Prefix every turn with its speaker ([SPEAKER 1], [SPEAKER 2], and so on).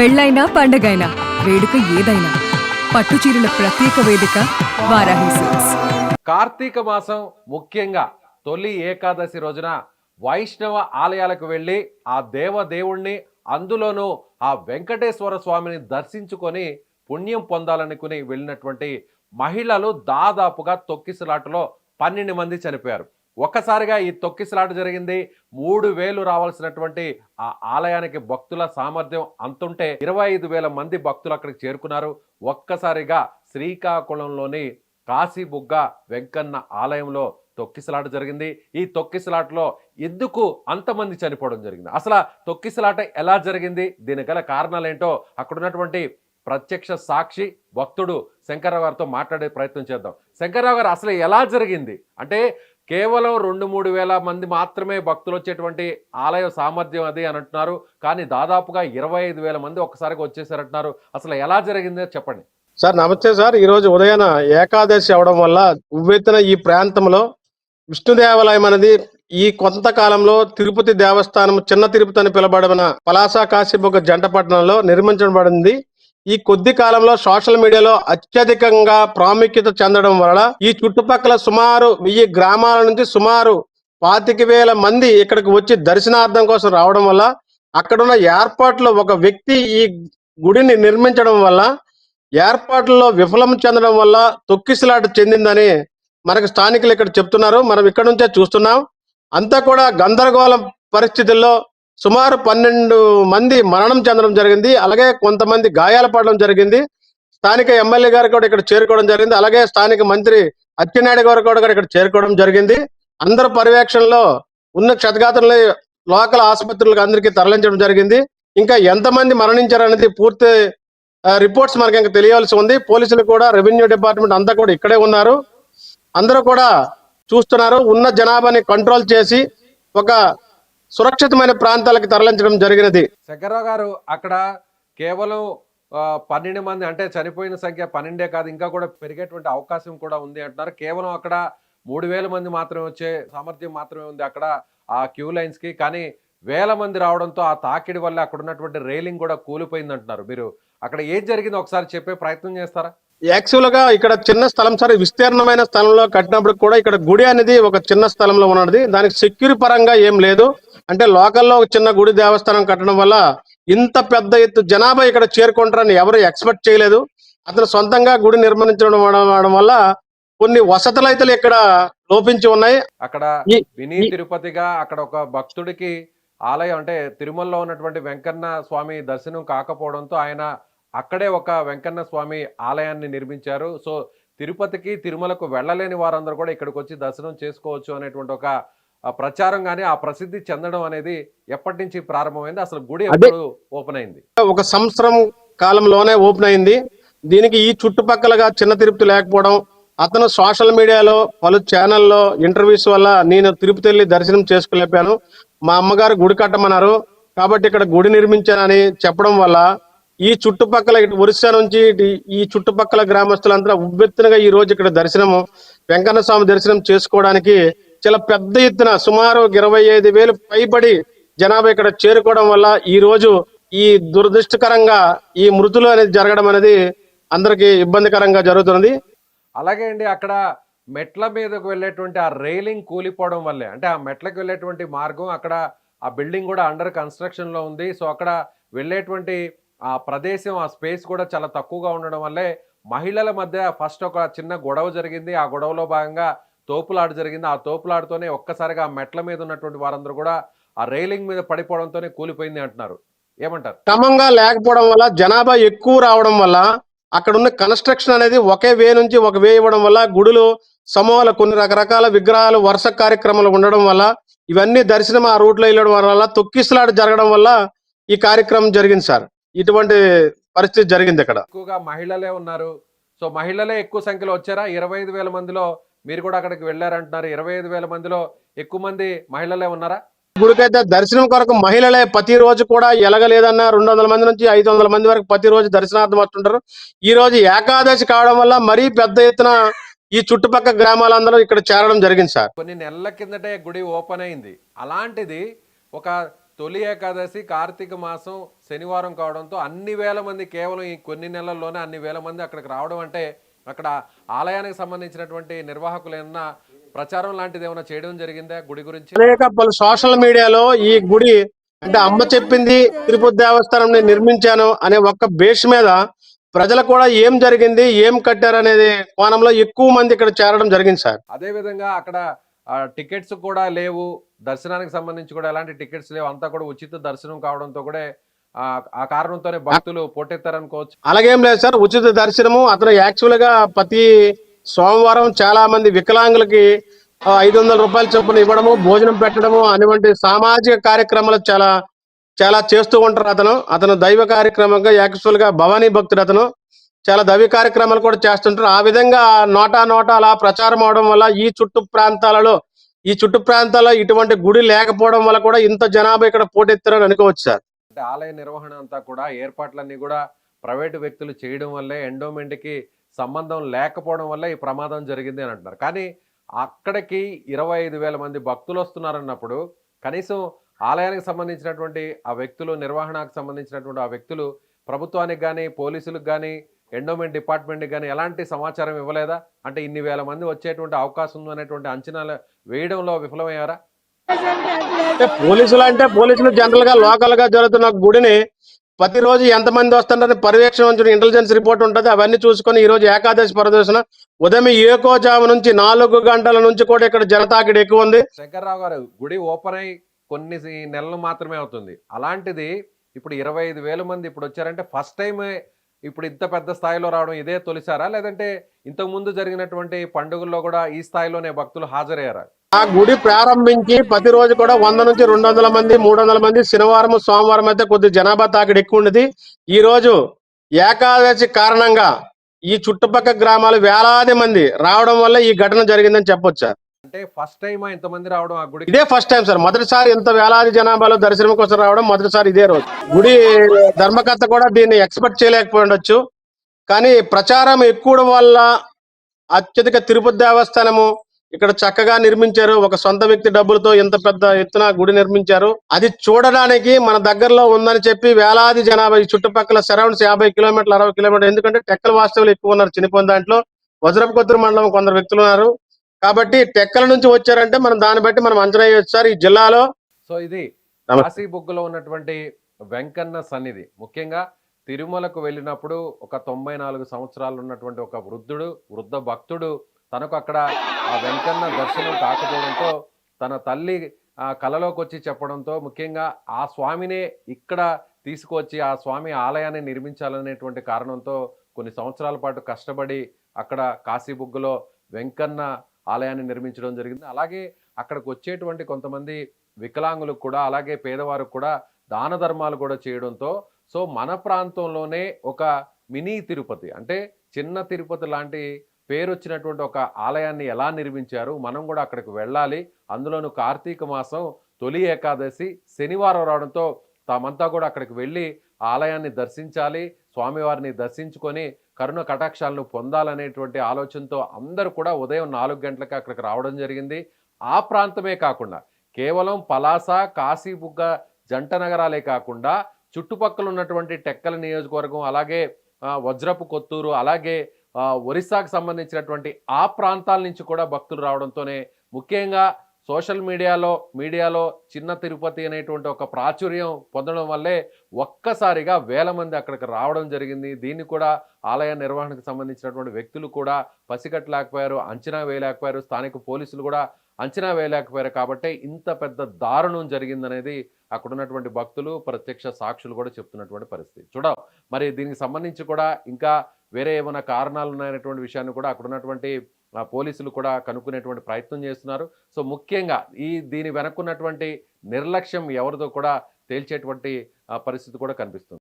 [SPEAKER 1] పెళ్ళైనా పండగైనా వేడుక ఏదైనా పట్టు చీరల ప్రత్యేక వేదిక వారాహి సిల్క్స్
[SPEAKER 2] కార్తీక మాసం ముఖ్యంగా తొలి ఏకాదశి రోజున వైష్ణవ ఆలయాలకు వెళ్ళి ఆ దేవ దేవుణ్ణి అందులోనూ ఆ వెంకటేశ్వర స్వామిని దర్శించుకొని పుణ్యం పొందాలనుకుని వెళ్ళినటువంటి మహిళలు దాదాపుగా తొక్కిసలాటలో పన్నెండు మంది చనిపోయారు. ఒక్కసారిగా ఈ తొక్కిసలాట జరిగింది. మూడు వేలు రావాల్సినటువంటి ఆ ఆలయానికి భక్తుల సామర్థ్యం అంతుంటే ఇరవై ఐదు వేల మంది భక్తులు అక్కడికి చేరుకున్నారు. ఒక్కసారిగా శ్రీకాకుళంలోని కాశీబుగ్గ వెంకన్న ఆలయంలో తొక్కిసలాట జరిగింది. ఈ తొక్కిసలాటలో ఎందుకు అంతమంది చనిపోవడం జరిగింది? అసలు తొక్కిసలాట ఎలా జరిగింది? దీని గల కారణాలు ఏంటో అక్కడున్నటువంటి ప్రత్యక్ష సాక్షి భక్తుడు శంకర్రావు గారితో మాట్లాడే ప్రయత్నం చేద్దాం. శంకర్రావు గారు అసలు ఎలా జరిగింది? అంటే కేవలం రెండు మూడు వేల మంది మాత్రమే భక్తులు వచ్చేటువంటి ఆలయ సామర్థ్యం అది అని అంటున్నారు. కానీ దాదాపుగా ఇరవై ఐదు వేల మంది ఒక్కసారిగా వచ్చేసారంటున్నారు అసలు ఎలా జరిగిందో చెప్పండి.
[SPEAKER 3] సార్ నమస్తే సార్. ఈరోజు రోజు ఉదయాన ఏకాదశి అవడం వల్ల ఉవ్వెత్తిన ఈ ప్రాంతంలో విష్ణు దేవాలయం అనేది ఈ కొంతకాలంలో తిరుపతి దేవస్థానం చిన్న తిరుపతి అని పిలబడిన పలాస కాశీబొగ్గ జంట పట్టణంలో నిర్మించబడింది. ఈ కొద్ది కాలంలో సోషల్ మీడియాలో అత్యధికంగా ప్రాముఖ్యత చెందడం వలన ఈ చుట్టుపక్కల సుమారు వెయ్యి గ్రామాల నుంచి సుమారు పాతిక వేల మంది ఇక్కడికి వచ్చి దర్శనార్థం కోసం రావడం వల్ల అక్కడున్న ఏర్పాట్లు ఒక వ్యక్తి ఈ గుడిని నిర్మించడం వల్ల ఏర్పాట్లలో విఫలం చెందడం వల్ల తొక్కిసలాట చెందిందని మనకు స్థానికులు ఇక్కడ చెప్తున్నారు. మనం ఇక్కడ నుంచే చూస్తున్నాం. అంతా కూడా గందరగోళం పరిస్థితుల్లో సుమారు పన్నెండు మంది మరణం చెందడం జరిగింది. అలాగే కొంతమంది గాయాలు పడడం జరిగింది. స్థానిక ఎమ్మెల్యే గారు కూడా ఇక్కడ చేరుకోవడం జరిగింది. అలాగే స్థానిక మంత్రి అచ్చెన్నాయుడు గారు కూడా ఇక్కడ చేరుకోవడం జరిగింది. అందరి పర్యవేక్షణలో ఉన్న క్షతగాత్రులు లోకల్ ఆసుపత్రులకు అందరికీ తరలించడం జరిగింది. ఇంకా ఎంతమంది మరణించారనేది పూర్తి రిపోర్ట్స్ మనకి ఇంకా తెలియాల్సి ఉంది. పోలీసులు కూడా రెవెన్యూ డిపార్ట్మెంట్ అంతా కూడా ఇక్కడే ఉన్నారు. అందరూ కూడా చూస్తున్నారు. ఉన్న జనాభాని కంట్రోల్ చేసి ఒక సురక్షితమైన ప్రాంతాలకు తరలించడం జరిగినది.
[SPEAKER 2] శంకర్రావు గారు అక్కడ కేవలం పన్నెండు మంది అంటే చనిపోయిన సంఖ్య పన్నెండే కాదు ఇంకా కూడా పెరిగేటువంటి అవకాశం కూడా ఉంది అంటున్నారు. కేవలం అక్కడ మూడు వేల మంది మాత్రమే వచ్చే సామర్థ్యం మాత్రమే ఉంది అక్కడ ఆ క్యూ లైన్స్కి కానీ వేల మంది రావడంతో ఆ తాకిడి వల్ల అక్కడ ఉన్నటువంటి రైలింగ్ కూడా కూలిపోయింది అంటున్నారు. మీరు అక్కడ ఏం జరిగిందో? ఒకసారి చెప్పే ప్రయత్నం చేస్తారా?
[SPEAKER 3] యాక్చువల్గా ఇక్కడ చిన్న స్థలం సార్ విస్తీర్ణమైన స్థలంలో కట్టినప్పుడు కూడా ఇక్కడ గుడి అనేది ఒక చిన్న స్థలంలో ఉన్నది. దానికి సెక్యూరి పరంగా ఏం లేదు. అంటే లోకల్లో ఒక చిన్న గుడి దేవస్థానం కట్టడం వల్ల ఇంత పెద్ద ఎత్తు జనాభా ఇక్కడ చేరుకుంటారని ఎవరు ఎక్స్పెక్ట్ చేయలేదు. అతను సొంతంగా గుడి నిర్మించడం వల్ల కొన్ని వసతులు అయితే ఇక్కడ లోపించి ఉన్నాయి.
[SPEAKER 2] అక్కడ
[SPEAKER 3] ఈ-
[SPEAKER 2] తిరుపతిగా అక్కడ ఒక భక్తుడికి ఆలయం అంటే తిరుమలలో ఉన్నటువంటి వెంకన్న స్వామి దర్శనం కాకపోవడంతో ఆయన అక్కడే ఒక వెంకన్న స్వామి ఆలయాన్ని నిర్మించారు. సో తిరుపతికి తిరుమలకు వెళ్ళలేని వారందరూ కూడా ఇక్కడికి వచ్చి దర్శనం చేసుకోవచ్చు అనేటువంటి ఒక ప్రచారం కానీ ఆ ప్రసిద్ధి చెందడం అనేది ఎప్పటి నుంచి ప్రారంభమైంది? అసలు గుడి. ఎప్పుడు ఓపెన్ అయింది?
[SPEAKER 3] ఒక సంవత్సరం కాలంలోనే ఓపెన్ అయింది. దీనికి ఈ చుట్టుపక్కలగా చిన్న తిరుపతి లేకపోవడం అతను సోషల్ మీడియాలో పలు ఛానల్లో ఇంటర్వ్యూస్ వల్ల నేను తిరుపతి వెళ్ళి దర్శనం చేసుకోలేపాను మా అమ్మగారు గుడి కట్టమన్నారు. కాబట్టి ఇక్కడ గుడి నిర్మించానని చెప్పడం వల్ల ఈ చుట్టుపక్కల ఇటు ఒరిస్సా నుంచి ఈ చుట్టుపక్కల గ్రామస్తులంతా ఉవ్వెత్తునగా ఈ రోజు ఇక్కడ దర్శనము వెంకన్న స్వామి దర్శనం చేసుకోవడానికి చాలా పెద్ద ఎత్తున సుమారు ఇరవై ఐదు వేలు పైబడి జనాభా ఇక్కడ చేరుకోవడం వల్ల ఈ రోజు ఈ దురదృష్టకరంగా ఈ మృతులు అనేది జరగడం అనేది అందరికి ఇబ్బందికరంగా జరుగుతున్నది.
[SPEAKER 2] అలాగే అండి అక్కడ మెట్ల మీదకు వెళ్ళేటువంటి ఆ రైలింగ్ కూలిపోవడం వల్లే. అంటే ఆ మెట్లకు వెళ్ళేటువంటి మార్గం అక్కడ ఆ బిల్డింగ్ కూడా అండర్ కన్స్ట్రక్షన్లో ఉంది. సో అక్కడ వెళ్ళేటువంటి ఆ ప్రదేశం ఆ స్పేస్ కూడా చాలా తక్కువగా ఉండడం వల్లే మహిళల మధ్య ఫస్ట్ ఒక చిన్న గొడవ జరిగింది. ఆ గొడవలో భాగంగా తోపులాట జరిగింది. ఆ తోపులాటతోనే ఒక్కసారిగా ఆ మెట్ల మీద ఉన్నటువంటి వారందరూ కూడా ఆ రైలింగ్ మీద పడిపోవడంతోనే కూలిపోయింది అంటున్నారు. ఏమంటారు?
[SPEAKER 3] క్రమంగా లేకపోవడం వల్ల జనాభా ఎక్కువ రావడం వల్ల అక్కడ ఉన్న కన్స్ట్రక్షన్ అనేది ఒకే వే నుంచి ఒక వే ఇవ్వడం వల్ల గుడులు సమూహాలు కొన్ని రకరకాల విగ్రహాలు వరుస కార్యక్రమాలు ఉండడం వల్ల ఇవన్నీ దర్శనం ఆ రూట్లో వెళ్ళడం వల్ల తొక్కిసలాట జరగడం వల్ల ఈ కార్యక్రమం జరిగింది సార్. ఇటువంటి పరిస్థితి జరిగింది ఇక్కడ.
[SPEAKER 2] ఎక్కువగా మహిళలే ఉన్నారు. సో మహిళలే ఎక్కువ సంఖ్యలో వచ్చారా? ఇరవై ఐదు వేల మందిలో మీరు కూడా అక్కడికి వెళ్ళారంటున్నారు. ఇరవై ఐదు వేల మందిలో ఎక్కువ మంది మహిళలే ఉన్నారా?
[SPEAKER 3] గుడికైతే దర్శనం కొరకు మహిళలే ప్రతి రోజు కూడా ఎలగలేదన్నా రెండు వందల మంది నుంచి ఐదు వందల మంది వరకు ప్రతి రోజు దర్శనార్థం వస్తుంటారు. ఈ రోజు ఏకాదశి కావడం వల్ల మరీ పెద్ద ఎత్తున ఈ చుట్టుపక్కల గ్రామాలందరూ ఇక్కడ చేరడం జరిగింది సార్.
[SPEAKER 2] కొన్ని నెలల కిందటే గుడి ఓపెన్ అయింది. అలాంటిది ఒక తొలి ఏకాదశి కార్తీక మాసం శనివారం కావడంతో అన్ని వేల మంది కేవలం ఈ కొన్ని నెలల్లోనే అన్ని వేల మంది అక్కడికి రావడం అంటే అక్కడ ఆలయానికి సంబంధించినటువంటి నిర్వాహకులు ఏమన్నా ప్రచారం లాంటిది ఏమైనా చేయడం జరిగిందా గుడి గురించి?
[SPEAKER 3] అనేక పలు సోషల్ మీడియాలో ఈ గుడి అంటే అమ్మ చెప్పింది తిరుపతి దేవస్థానం నేను నిర్మించాను అనే ఒక్క బేస్ మీద ప్రజలు కూడా ఏం జరిగింది ఏం కట్టారు అనేది కోణంలో ఎక్కువ మంది ఇక్కడ చేరడం జరిగింది సార్.
[SPEAKER 2] అదే విధంగా అక్కడ ఆ, టికెట్స్ కూడా లేవు. దర్శనానికి సంబంధించి కూడా ఎలాంటి టికెట్స్ లేవు. అంతా కూడా ఉచిత దర్శనం కావడంతో కూడా ఆ, కారణంతోనే భక్తులు పోటెత్తారనుకోవచ్చు.
[SPEAKER 3] అలాగేం లేదు సార్ ఉచిత దర్శనము అతను యాక్చువల్గా ప్రతి సోమవారం చాలా మంది వికలాంగులకి ఐదు వందల రూపాయల చొప్పున ఇవ్వడము భోజనం పెట్టడము అటువంటి సామాజిక కార్యక్రమాలు చాలా చాలా చేస్తూ ఉంటారు అతను. అతను దైవ కార్యక్రమంగా యాక్చువల్గా భవానీ భక్తుడు అతను. చాలా దైవ కార్యక్రమాలు కూడా చేస్తుంటారు. ఆ విధంగా నోటా నోటా అలా ప్రచారం అవడం వల్ల ఈ చుట్టు ప్రాంతాలలో ఈ చుట్టు ప్రాంతాల్లో ఇటువంటి గుడి లేకపోవడం వల్ల కూడా ఇంత జనాభా ఇక్కడ పోటెత్తారని అనుకోవచ్చు సార్.
[SPEAKER 2] అంటే ఆలయ నిర్వహణ అంతా కూడా ఏర్పాట్లన్నీ కూడా ప్రైవేటు వ్యక్తులు చేయడం వల్లే ఎండోమెంట్కి సంబంధం లేకపోవడం వల్ల ఈ ప్రమాదం జరిగింది అని అంటున్నారు. కానీ అక్కడికి ఇరవై ఐదు వేల మంది భక్తులు వస్తున్నారన్నప్పుడు కనీసం ఆలయానికి సంబంధించినటువంటి ఆ వ్యక్తులు నిర్వహణకు సంబంధించినటువంటి ఆ వ్యక్తులు ప్రభుత్వానికి కానీ పోలీసులకు కానీ ఎండోమెంట్ డిపార్ట్మెంట్కి కానీ ఎలాంటి సమాచారం ఇవ్వలేదా? అంటే ఇన్ని వేల మంది వచ్చేటువంటి అవకాశం ఉంది అనేటువంటి అంచనాలు వేయడంలో విఫలమయ్యారా?
[SPEAKER 3] అంటే పోలీసులు అంటే పోలీసులు జనరల్గా లోకల్గా జరుగుతున్న గుడిని ప్రతిరోజు ఎంతమంది వస్తుంటారని పర్యవేక్షణ ఉంచిన ఇంటెలిజెన్స్ రిపోర్ట్ ఉంటుంది. అవన్నీ చూసుకొని ఈరోజు ఏకాదశి ప్రదర్శన. ఉదయం ఏకోజాము నుంచి నాలుగు గంటల నుంచి కూడా ఇక్కడ జనతాకిడి ఎక్కువ ఉంది.
[SPEAKER 2] శంకర్రావు గారు గుడి ఓపెన్ అయి కొన్ని నెలలు మాత్రమే అవుతుంది. అలాంటిది ఇప్పుడు ఇరవై ఐదు వేల మంది ఇప్పుడు వచ్చారంటే ఫస్ట్ టైం ఇప్పుడు ఇంత పెద్ద స్థాయిలో రావడం ఇదే తొలిసారా? లేదంటే ఇంతకు ముందు జరిగినటువంటి పండుగల్లో కూడా ఈ స్థాయిలోనే భక్తులు హాజరయ్యారా?
[SPEAKER 3] ఆ గుడి ప్రారంభించి ప్రతిరోజు కూడా వంద నుంచి రెండు వందల మంది మూడు వందల మంది శనివారం సోమవారం అయితే కొద్ది జనాభా తాకిడి ఎక్కువ ఉండేది ఈ రోజు ఏకాదశి కారణంగా ఈ చుట్టుపక్కల గ్రామాలు వేలాది మంది రావడం వల్ల ఈ ఘటన జరిగిందని చెప్పొచ్చు? సార్
[SPEAKER 2] అంటే ఫస్ట్ టైం ఇంతమంది రావడం ఆ గుడికి?
[SPEAKER 3] ఇదే ఫస్ట్ టైం సార్. మొదటిసారి ఇంత వేలాది జనాభాలో దర్శనం కోసం రావడం మొదటిసారి ఇదే రోజు. గుడి ధర్మకర్త కూడా దీన్ని ఎక్స్పెక్ట్ చేయలేకపోయి ఉండొచ్చు కానీ ప్రచారం ఎక్కువ వల్ల అత్యధిక తిరుపతి దేవస్థానము ఇక్కడ చక్కగా నిర్మించారు. ఒక సొంత వ్యక్తి డబ్బులతో ఇంత పెద్ద ఎత్తున గుడి నిర్మించారు. అది చూడడానికి మన దగ్గరలో ఉందని చెప్పి వేలాది జనాభా ఈ చుట్టుపక్కల సరౌండ్స్ యాభై కిలోమీటర్లు అరవై కిలోమీటర్లు. ఎందుకంటే టెక్కల వాస్తవులు ఎక్కువ ఉన్నారు చనిపోయిన దాంట్లో. వజ్రపు కొత్తూరు మండలం కొందరు వ్యక్తులు ఉన్నారు. కాబట్టి టెక్కల నుంచి వచ్చారంటే మనం దాన్ని బట్టి మనం అంచనా వేయొచ్చు సార్ ఈ జిల్లాలో.
[SPEAKER 2] సో ఇది. కాశీ బుగ్గలో ఉన్నటువంటి వెంకన్న సన్నిధి. ముఖ్యంగా తిరుమలకు వెళ్ళినప్పుడు ఒక తొంభై నాలుగు సంవత్సరాలు ఉన్నటువంటి ఒక వృద్ధుడు వృద్ధ భక్తుడు తనకు అక్కడ ఆ వెంకన్న దర్శనం కాకపోవడంతో తన తల్లి ఆ కలలోకి వచ్చి చెప్పడంతో ముఖ్యంగా ఆ స్వామినే ఇక్కడ తీసుకువచ్చి ఆ స్వామి ఆలయాన్ని నిర్మించాలనేటువంటి కారణంతో కొన్ని సంవత్సరాల పాటు కష్టపడి అక్కడ కాశీబుగ్గులో వెంకన్న ఆలయాన్ని నిర్మించడం జరిగింది. అలాగే అక్కడికి వచ్చేటువంటి కొంతమంది వికలాంగులకు కూడా అలాగే పేదవారికి కూడా దాన ధర్మాలు కూడా చేయడంతో సో మన ప్రాంతంలోనే ఒక మినీ తిరుపతి అంటే చిన్న తిరుపతి లాంటి పేరు వచ్చినటువంటి ఒక ఆలయాన్ని ఎలా నిర్మించారు? మనం కూడా అక్కడికి వెళ్ళాలి. అందులోనూ కార్తీక మాసం తొలి ఏకాదశి శనివారం రావడంతో తామంతా కూడా అక్కడికి వెళ్ళి ఆలయాన్ని దర్శించాలి స్వామివారిని దర్శించుకొని కరుణ కటాక్షాలను పొందాలనేటువంటి ఆలోచనతో అందరూ కూడా ఉదయం నాలుగు గంటలకు అక్కడికి రావడం జరిగింది. ఆ ప్రాంతమే కాకుండా కేవలం పలాస కాశీబుగ్గ జంట నగరాలే కాకుండా చుట్టుపక్కల ఉన్నటువంటి టెక్కల నియోజకవర్గం అలాగే వజ్రపు కొత్తూరు అలాగే ఒరిస్సాకు సంబంధించినటువంటి ఆ ప్రాంతాల నుంచి కూడా భక్తులు రావడంతోనే ముఖ్యంగా సోషల్ మీడియాలో మీడియాలో చిన్న తిరుపతి అనేటువంటి ఒక ప్రాచుర్యం పొందడం వల్లే ఒక్కసారిగా వేల మంది అక్కడికి రావడం జరిగింది. దీన్ని కూడా ఆలయ నిర్వహణకు సంబంధించినటువంటి వ్యక్తులు కూడా పసిగట్టలేకపోయారు అంచనా వేయలేకపోయారు. స్థానిక పోలీసులు కూడా అంచనా వేయలేకపోయారు కాబట్టి ఇంత పెద్ద దారుణం జరిగిందనేది అక్కడ ఉన్నటువంటి భక్తులు ప్రత్యక్ష సాక్షులు కూడా చెప్తున్నటువంటి పరిస్థితి. చూడం మరి దీనికి సంబంధించి కూడా ఇంకా వేరే ఏమైనా కారణాలు ఉన్నాయనేటువంటి విషయాన్ని కూడా అక్కడ ఉన్నటువంటి పోలీసులు కూడా కనుక్కునేటువంటి ప్రయత్నం చేస్తున్నారు. సో ముఖ్యంగా ఈ దీని వెనక్కున్నటువంటి నిర్లక్ష్యం ఎవరిదో కూడా తేల్చేటువంటి పరిస్థితి కూడా కనిపిస్తుంది.